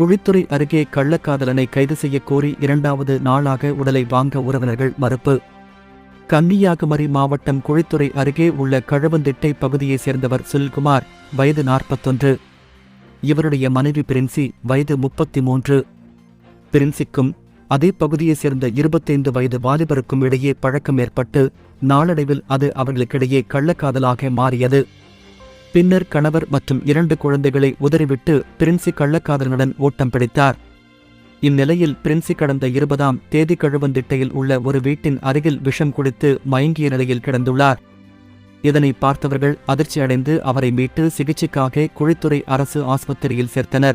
குழித்துறை அருகே கள்ளக்காதலனை கைது செய்ய கோரி இரண்டாவது நாளாக உடலை வாங்க உறவினர்கள் மறுப்பு. கன்னியாகுமரி மாவட்டம் குழித்துறை அருகே உள்ள கழவந்திட்டை பகுதியைச் சேர்ந்தவர் சுல்குமார் வயது நாற்பத்தொன்று. இவருடைய மனைவி பிரின்சி வயது முப்பத்தி மூன்று பிரின்சிக்கும் அதே பகுதியைச் சேர்ந்த இருபத்தைந்து வயது வாலிபருக்கும் இடையே பழக்கம் ஏற்பட்டு நாளடைவில் அது அவர்களுக்கிடையே கள்ளக்காதலாக மாறியது. பின்னர் கணவர் மற்றும் இரண்டு குழந்தைகளை உதறிவிட்டு பிரின்சி கள்ளக்காதலனுடன் ஓட்டம் பிடித்தார். இந்நிலையில் பிரின்சி கடந்த இருபதாம் தேதி கழுவந்திட்டையில் உள்ள ஒரு வீட்டின் அருகில் விஷம் குடித்து மயங்கிய நிலையில் கிடந்துள்ளார். இதனை பார்த்தவர்கள் அதிர்ச்சியடைந்து அவரை மீட்டு சிகிச்சைக்காக குழித்துறை அரசு ஆஸ்பத்திரியில் சேர்த்தனர்.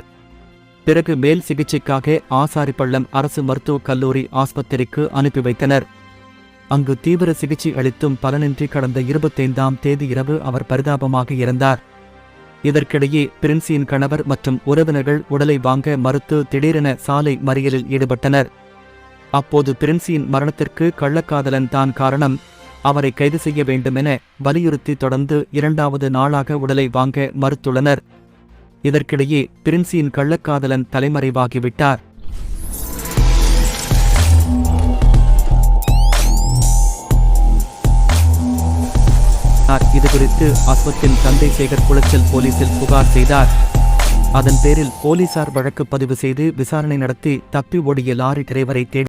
பிறகு மேல் சிகிச்சைக்காக ஆசாரிப்பள்ளம் அரசு மருத்துவக் கல்லூரி ஆஸ்பத்திரிக்கு அனுப்பி வைத்தனர். அங்கு தீவிர சிகிச்சை அளித்தும் பலனின்றி கடந்த இருபத்தைந்தாம் தேதி இரவு அவர் பரிதாபமாக இறந்தார். இதற்கிடையே பிரின்சியின் கணவர் மற்றும் உறவினர்கள் உடலை வாங்க மறுத்து திடீரென சாலை மறியலில் ஈடுபட்டனர். அப்போது பிரின்சியின் மரணத்திற்கு கள்ளக்காதலன் தான் காரணம். அவரை கைது செய்ய வேண்டுமென வலியுறுத்தி தொடர்ந்து இரண்டாவது நாளாக உடலை வாங்க மறுத்துள்ளனர். இதற்கிடையே பிரின்சியின் கள்ளக்காதலன் தலைமறைவாகிவிட்டார். இதுகுறித்து அஸ்வத்தின் தந்தை சேகர் குளச்சல் போலீசில் புகார் செய்தார். அதன் பேரில் போலீசார் வழக்கு பதிவு செய்து விசாரணை நடத்தி தப்பி ஓடிய லாரி டிரைவரை தேடி